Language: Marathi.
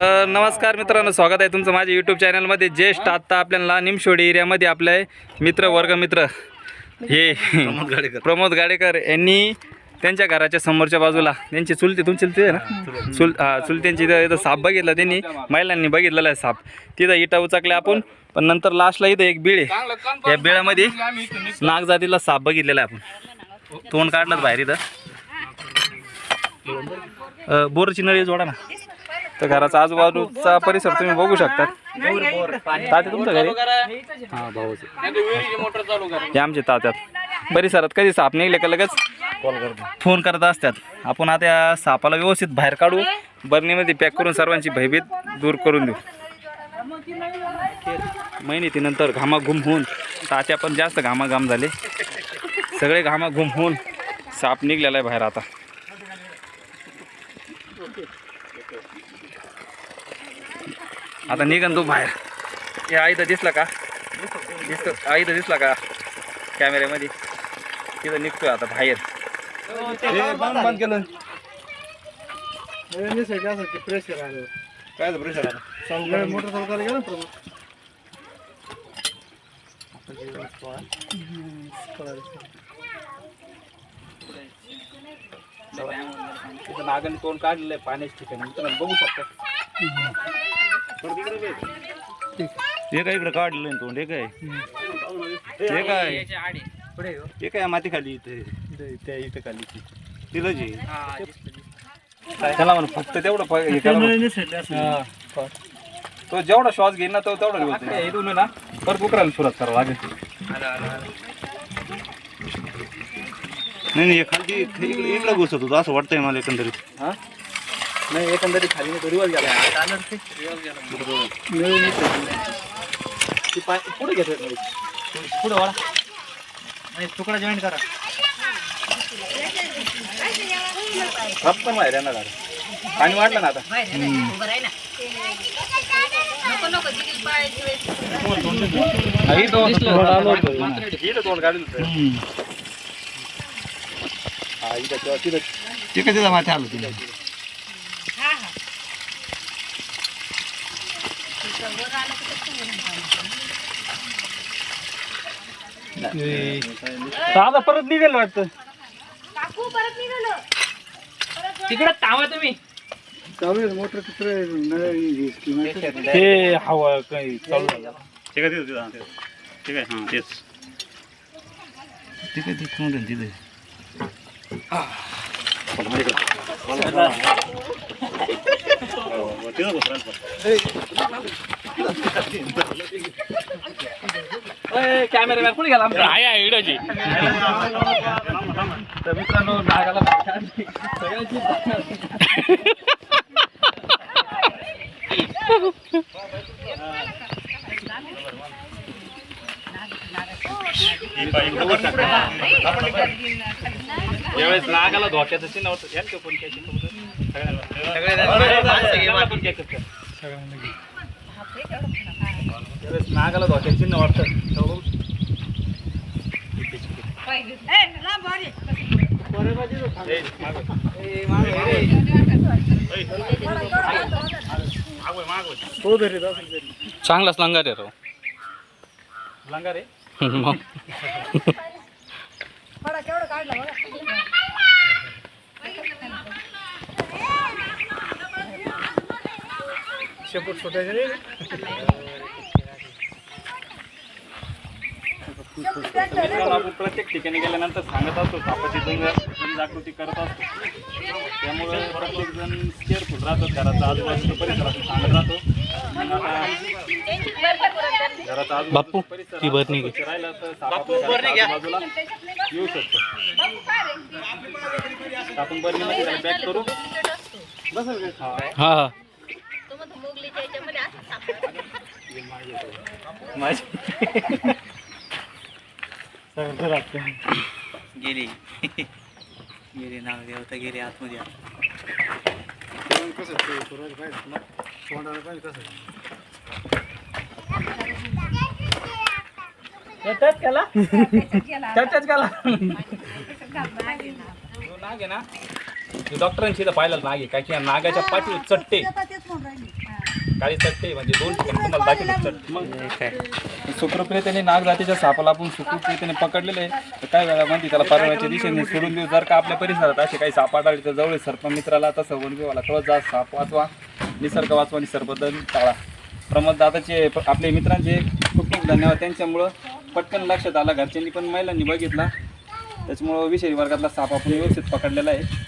नमस्कार मित्रांनो स्वागत आहे तुमचं माझ्या यूट्यूब चॅनलमध्ये ज्येष्ठ आत्ता आपल्याला निमशोडी एरियामध्ये आपले मित्र वर्गमित्र. हे प्रमोद गाडेकर. यांनी त्यांच्या घराच्या समोरच्या बाजूला त्यांची चुलती तुमची चुलती ना? चुल चुलत्यांची इथं इथं साप बघितला त्यांनी. महिलांनी बघितलेला आहे साप. तिथं इटा उचकले आपण पण नंतर लास्टला इथं एक बिळ. आहे या बिळामध्ये नागजातीला साप बघितलेला आहे आपण. तोंड काढलं बाहेर इथं. बोरची नळी जोडा ना. तर घराचा आजूबाजूचा परिसर तुम्ही बघू शकता तात्या तुमचं घरी? हा भाऊचे हे आमचे तात्यात. परिसरात कधी साप निघले का लगेच? फोन करत असतात. आपण आता सापाला व्यवस्थित बाहेर काढू. बरणीमध्ये पॅक करून सर्वांची भयभीत दूर करून देऊ. महिन्यानंतर घामाघूम होऊन तात्या पण जास्त घामाघाम झाले. सगळे घामाघूम होऊन साप निघलेला आहे बाहेर आता. आता निघन तू बाहेर. हे आई तर दिसला का? दिसतो. आई तर दिसला का? कॅमेऱ्यामध्ये. तिथं निघतोय आता बाहेर. बंद केलं. प्रेशर आलं. काय प्रेशर आता मोटर चालू करायला गेलं ना प्रभू तिथं नागन तोंड काढलेलं आहे पाण्याच्या ठिकाणी. बघू शकता. हे काय इकडे काढलं तोंड? हे काय? हे काय? हे काय माती खाली इथे? त्या इथं. खाली तिला जी त्याला म्हण फक्त तेवढं तो जेवढा श्वास घेईन ना तो तेवढा घेऊ ना परत उकरायला सुरुवात करावं लागेल. नाही नाही हे खालती इकडे घुसत होतं असं वाटतंय मला एकंदरीत. हा? नाही एकंदरीत खाली नाही तो रिवर्स गेला. ती? पाय पुढे घेतोय पुढे वाळा तुकडा जॉईन करा. हात पण बाहेर येणार आता. पाणी वाढलं ना आता. ही दोन. हा इथं तिथं ते तिथं माथे आलं तिला आता परत निघेल वाटतं. काकू परत निघालो. तिकडे थांबा तुम्ही. चालू मोटर ते हवा काही चालू झालं. ते काय तिथं तिथं. हा, तेच. हां. काय तिथं तिथे कॅमेरा कुठे गेला आमचा आहे तर मित्रांनो नागाला सगळ्यांची यावेळेस नागाला धोक्याचं चिन्ह होतं. घ्या ना तो त्याची तुमचं. सगळ्यांना नागाला धोक्याचं चांगलाच लंगार आहे राव लंगार आहे मग शेपूट सुटायचे नाही आपण प्रत्येक ठिकाणी गेल्यानंतर सांगत असतो सापाची जागृती करत असतो त्यामुळे प्रत्येक जण केअरफुल राहतात घराचा आजूबाजूचा परिसर सांगत राहतो घराचा परिसर ती भरणी राहिला तर येऊ शकतो आपण बरणीमध्ये पॅक करू हा हा गेली गेली नाव देवता गेली आतमध्ये कसं तोंडाला पाहिजे कसं केला त्याच्याच केला नाग आहे ना डॉक्टरांशी तर पाहिलं नाग आहे काय की नागाच्या पाठी चट्टे. काळी चट्टे म्हणजे दोन ठिकाणी तुम्हाला दाखवतो चट मग? हे काय? सुखरूपरीतेने नाग जातीच्या सापाला आपण सुखरूपरीतेने पकडलेले आहे. तर काही वेळामध्ये त्याला परवाच्या दिशेने सोडून देऊ. जर का आपल्या परिसरात असे काही साप आढळले तर जवळ सर्पमित्राला तसं वनविवाला कळत जा साप वाचवा. निसर्ग वाचवा आणि सर्पदन टाळा. प्रमोद दादाचे प- आपले मित्रांचे खूप खूप धन्यवाद. त्यांच्यामुळं पटकन लक्षात आला. घरच्यांनी पण महिलांनी बघितला. त्याच्यामुळं विषयी वर्गातला साप आपण व्यवस्थित पकडलेला आहे.